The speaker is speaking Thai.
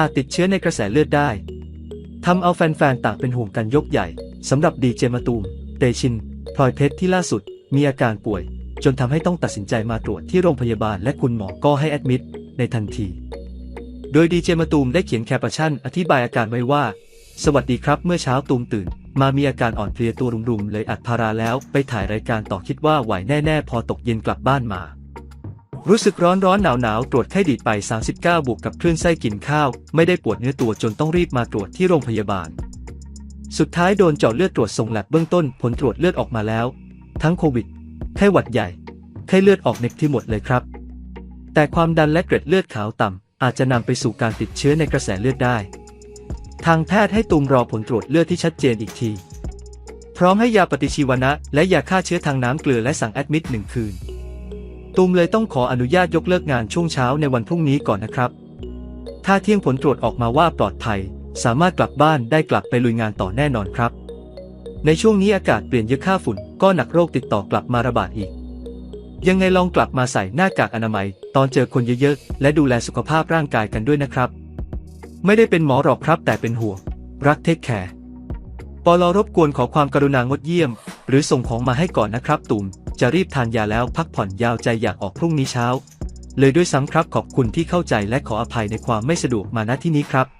อาจติดเชื้อในกระแสเลือดได้ทำเอาแฟนๆต่างเป็นห่วงกันยกใหญ่สำหรับดีเจมาตูม เตชิน พลอยเพชรที่ล่าสุด มีอาการป่วย จนทำให้ต้องตัดสินใจมาตรวจที่โรงพยาบาลและคุณหมอก็ให้แอดมิดในทันที โดยดีเจมาตูมได้เขียนแคปชั่นอธิบายอาการไว้ว่า สวัสดีครับเมื่อเช้าตูมตื่น มามีอาการอ่อนเพลียตัวรุมๆเลยอัดพาราแล้วไปถ่ายรายการต่อคิดว่าไหวแน่ๆ พอตกเย็นกลับบ้านมา รู้สึกร้อนร้อนหนาวหนาวตรวจไข้ดีดไป 39 บวกกับคลื่นไส้กินข้าว ไม่ได้ปวดเนื้อตัวจนต้องรีบมาตรวจที่โรงพยาบาล สุดท้ายโดนเจาะเลือดตรวจส่งแลบเบื้องต้นผลตรวจเลือดออกมาแล้ว ทั้งโควิด ไข้หวัดใหญ่ ไข้เลือดออกเน็กที่หมดเลยครับ แต่ความดันและเกร็ดเลือดขาวต่ำอาจจะนำไปสู่การติดเชื้อในกระแสเลือดได้ ทางแพทย์ให้ตูมรอผลตรวจเลือดที่ชัดเจนอีกที พร้อมให้ยาปฏิชีวนะ และยาฆ่าเชื้อทางน้ำเกลือและสั่งแอดมิดหนึ่งคืน ตูมเลยต้องขออนุญาตยกเลิกงานช่วงเช้าในวันพรุ่งนี้ก่อนนะครับ ถ้าเที่ยงผลตรวจออกมาว่าปลอดภัย สามารถกลับบ้านได้กลับไปลุยงานต่อแน่นอนครับ ในช่วงนี้อากาศเปลี่ยนเยอะค่าฝุ่น ก็หนักโรคติดต่อกลับมาระบาดอีก ยังไงลองกลับมาใส่หน้ากากอนามัย ตอนเจอคนเยอะๆ และดูแลสุขภาพร่างกายกันด้วยนะครับ ไม่ได้เป็นหมอหรอกครับแต่เป็นห่วงรักเทคแคร์ปลรบกวนขอความกรุณางดเยี่ยม หรือส่งของมาให้ก่อนนะครับตุ่ม จะรีบทานยาแล้วพักผ่อนยาวใจอยากออกพรุ่งนี้เช้า เลยด้วยซ้ำครับขอบคุณที่เข้าใจและขออภัยในความไม่สะดวกมาณที่นี้ครับ